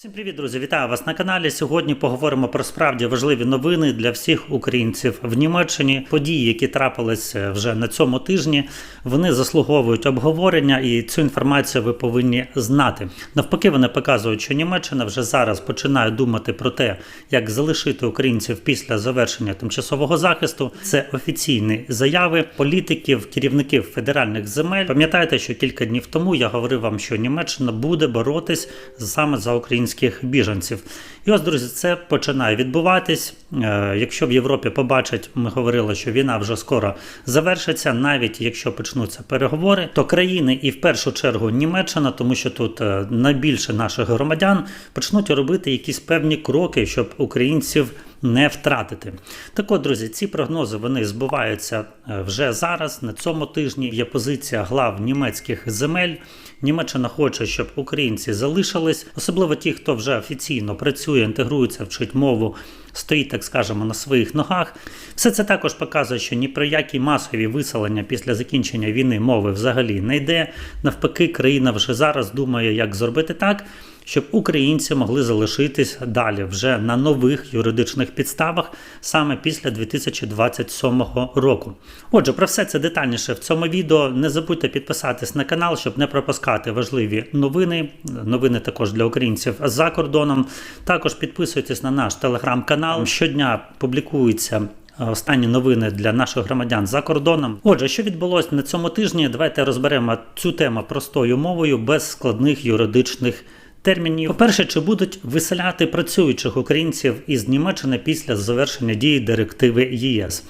Всім привіт, друзі! Вітаю вас на каналі. Сьогодні поговоримо про справді важливі новини для всіх українців в Німеччині. Події, які трапились е, вже на цьому тижні, вони заслуговують обговорення, і цю інформацію ви повинні знати. Навпаки, вони показують, що Німеччина вже зараз починає думати про те, як залишити українців після завершення тимчасового захисту. Це офіційні заяви політиків, керівників федеральних земель. Пам'ятаєте, що кілька днів тому я говорив вам, що Німеччина буде боротись саме за українських біженців. І ось, друзі, це починає відбуватись. Е, Якщо в Європі побачать, ми говорили, що війна вже скоро завершиться, навіть якщо почнуться переговори, то країни і в першу чергу Німеччина, тому що тут е, найбільше наших громадян почнуть робити якісь певні кроки, щоб українців не втратити. Так от, друзі, ці прогнози вони збуваються е, вже зараз. На цьому тижні є позиція глав німецьких земель. Німеччина хоче, щоб українці залишились, особливо ті, хто вже офіційно працює, інтегрується, вчить мову, стоїть, так скажемо, на своїх ногах. Все це також показує, що ні про які масові виселення після закінчення війни мови взагалі не йде. Навпаки, країна вже зараз думає, як зробити так, щоб українці могли залишитись далі вже на нових юридичних підставах саме після 2027 року. Отже, про все це детальніше в цьому відео. Не забудьте підписатись на канал, щоб не пропускати важливі новини. Новини також для українців за кордоном. Також підписуйтесь на наш телеграм-канал. Щодня публікується. Останні новини для наших громадян за кордоном. Отже, що відбулося на цьому тижні? Давайте розберемо цю тему простою мовою без складних юридичних термінів. По-перше, чи будуть виселяти працюючих українців із Німеччини після завершення дії директиви ЄС?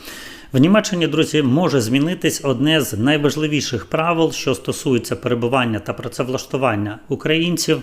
В Німеччині, друзі, може змінитись одне з найважливіших правил, що стосується перебування та працевлаштування українців.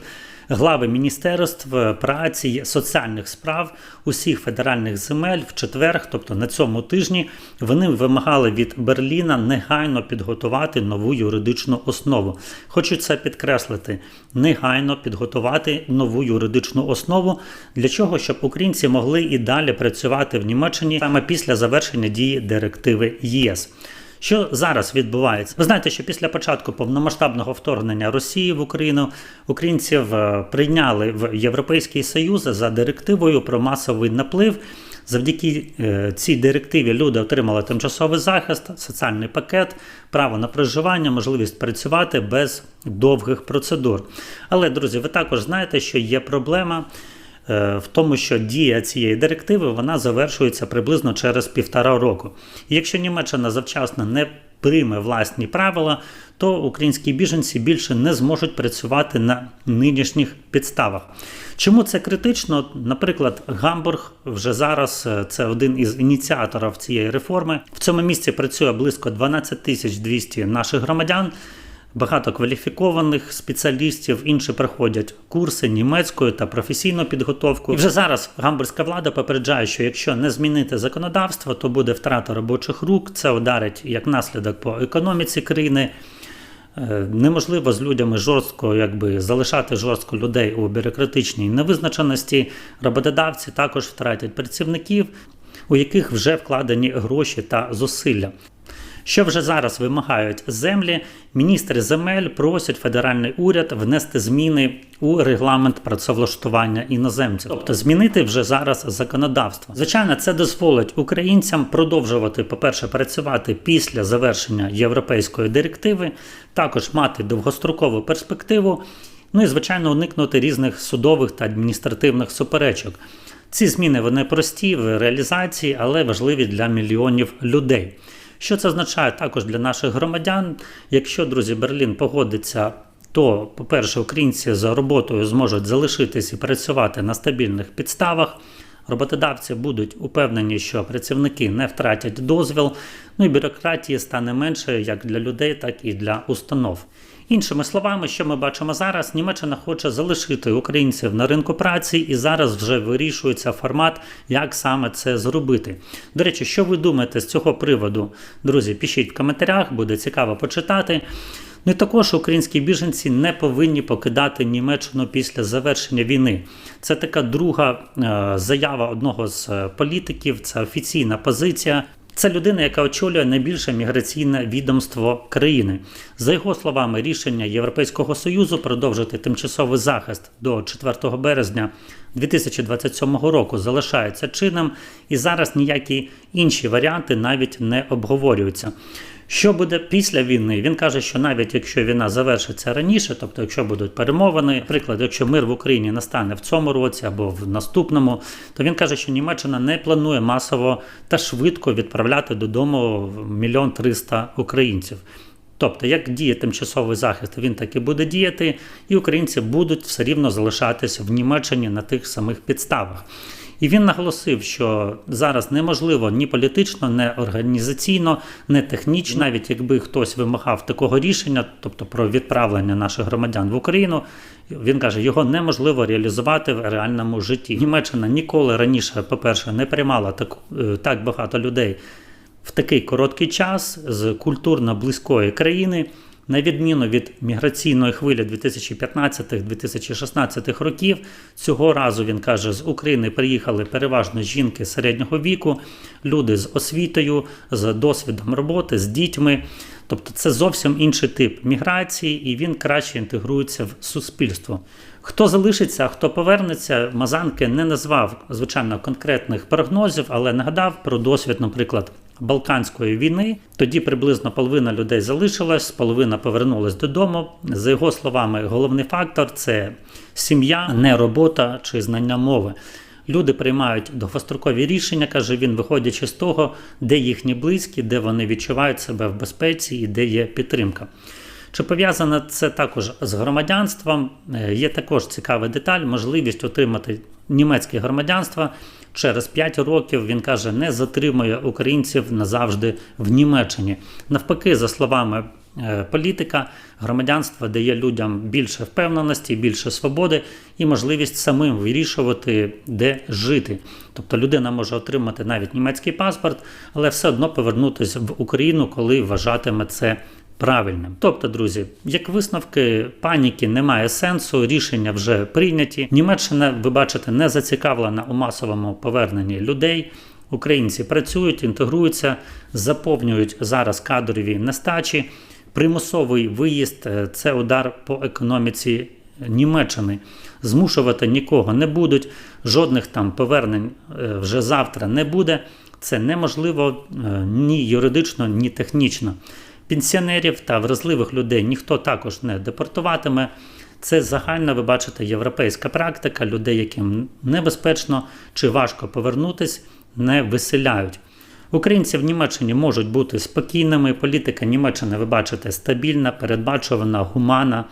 Глави міністерств праці соціальних справ усіх федеральних земель в четвер, тобто на цьому тижні, вони вимагали від Берліна негайно підготувати нову юридичну основу. Хочу це підкреслити: негайно підготувати нову юридичну основу для чого, щоб українці могли і далі працювати в Німеччині саме після завершення дії директиви ЄС. Що зараз відбувається? Ви знаєте, що після початку повномасштабного вторгнення Росії в Україну українців е, прийняли в Європейський Союз за директивою про масовий наплив. Завдяки е, цій директиві люди отримали тимчасовий захист, соціальний пакет, право на проживання, можливість працювати без довгих процедур. Але, друзі, ви також знаєте, що є проблема. Е, В тому, що дія цієї директиви вона завершується приблизно через півтора року. Якщо Німеччина завчасно не прийме власні правила, то українські біженці більше не зможуть працювати на нинішніх підставах. Чому це критично? Наприклад, Гамбург вже зараз е, це один із ініціаторів цієї реформи. В цьому місці працює близько 12 тисяч 200 наших громадян. Багато кваліфікованих спеціалістів, інші проходять курси німецької та професійну підготовку. І вже зараз гамбурзька влада попереджає, що якщо не змінити законодавство, то буде втрата робочих рук. Це ударить як наслідок по економіці країни. Е, Неможливо з людьми жорстко якби залишати жорстко людей у бюрократичній невизначеності. Роботодавці також втратять працівників, у яких вже вкладені гроші та зусилля. Що вже зараз вимагають землі, міністри земель просять федеральний уряд внести зміни у регламент працевлаштування іноземців, тобто змінити вже зараз законодавство. Звичайно, це дозволить українцям продовжувати, по-перше, працювати після завершення європейської директиви, також мати довгострокову перспективу. Ну і звичайно уникнути різних судових та адміністративних суперечок. Ці зміни вони прості в реалізації, але важливі для мільйонів людей. Що це означає також для наших громадян? Якщо, друзі, Берлін погодиться, то, по-перше, українці за роботою зможуть залишитись і працювати на стабільних підставах. Роботодавці будуть упевнені, що працівники не втратять дозвіл, ну і бюрократії стане менше як для людей, так і для установ. Іншими словами, що ми бачимо зараз, Німеччина хоче залишити українців на ринку праці, і зараз вже вирішується формат, як саме це зробити. До речі, що ви думаєте з цього приводу? Друзі, пишіть в коментарях, буде цікаво почитати. Ну і також українські біженці не повинні покидати Німеччину після завершення війни. Це така друга е, заява одного з е, політиків, це офіційна позиція. Це людина, яка очолює найбільше міграційне відомство країни. За його словами, рішення Європейського союзу продовжити тимчасовий захист до 4 березня 2027 року залишається чинним, і зараз ніякі інші варіанти навіть не обговорюються. Що буде після війни? Він каже, що навіть якщо війна завершиться раніше, тобто якщо будуть перемовини, наприклад, якщо мир в Україні настане в цьому році або в наступному, то він каже, що Німеччина не планує масово та швидко відправляти додому мільйон триста українців. Тобто, як діє тимчасовий захист, він так і буде діяти, і українці будуть все рівно залишатися в Німеччині на тих самих підставах. І він наголосив, що зараз неможливо ні політично, ні організаційно, ні технічно, навіть якби хтось вимагав такого рішення, тобто про відправлення наших громадян в Україну, він каже, його неможливо реалізувати в реальному житті. Німеччина ніколи раніше, по-перше, не приймала так, е, так багато людей в такий короткий час з культурно близької країни. На відміну від міграційної хвилі 2015-2016 років, цього разу він каже, з України приїхали переважно жінки середнього віку, люди з освітою, з досвідом роботи, з дітьми. Тобто це зовсім інший тип міграції, і він краще інтегрується в суспільство. Хто залишиться, хто повернеться, Мазанки не назвав звичайно конкретних прогнозів, але нагадав про досвід, наприклад. Балканської війни тоді приблизно половина людей залишилась, половина повернулась додому. За його словами, головний фактор це сім'я, не робота чи знання мови. Люди приймають довгострокові рішення, каже він, виходячи з того, де їхні близькі, де вони відчувають себе в безпеці і де є підтримка. Чи пов'язане це також з громадянством? Е, Є також цікава деталь, можливість отримати німецьке громадянство через 5 років. Він каже, не затримує українців назавжди в Німеччині. Навпаки, за словами е, політика, громадянство дає людям більше впевненості, більше свободи і можливість самим вирішувати, де жити. Тобто людина може отримати навіть німецький паспорт, але все одно повернутися в Україну, коли вважатиме це правильним. Тобто, друзі, як висновки паніки немає сенсу, рішення вже прийняті. Німеччина, ви бачите, не зацікавлена у масовому поверненні людей. Українці працюють, інтегруються, заповнюють зараз кадрові нестачі. Примусовий виїзд це удар по економіці Німеччини. Змушувати нікого не будуть, жодних там повернень е, вже завтра не буде. Це неможливо е, ні юридично, ні технічно. Пенсіонерів та вразливих людей ніхто також не депортуватиме. Це загальна, ви бачите, європейська практика. Людей, яким небезпечно чи важко повернутись, не виселяють. Українці в Німеччині можуть бути спокійними. Політика Німеччини, ви бачите, стабільна, передбачувана, гумана.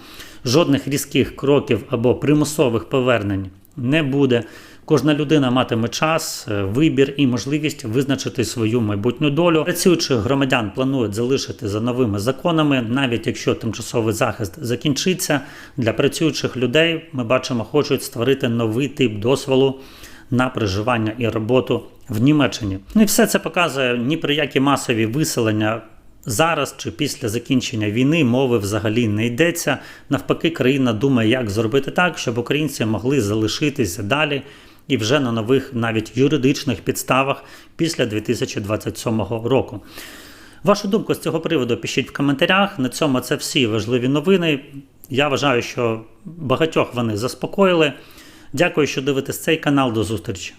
Жодних різких кроків або примусових повернень не буде. Кожна людина матиме час, е, вибір і можливість визначити свою майбутню долю. Працюючих громадян планують залишити за новими законами, навіть якщо тимчасовий захист закінчиться. Для працюючих людей ми бачимо, хочуть створити новий тип дозволу на проживання і роботу в Німеччині. Ну і все це показує ні про які масові виселення. Зараз чи після закінчення війни мови взагалі не йдеться. Навпаки, країна думає, як зробити так, щоб українці могли залишитися далі і вже на нових, навіть юридичних підставах після 2027 року. Вашу думку з цього приводу пишіть в коментарях. На цьому це всі важливі новини. Я вважаю, що багатьох вони заспокоїли. Дякую, що дивитесь цей канал. До зустрічі.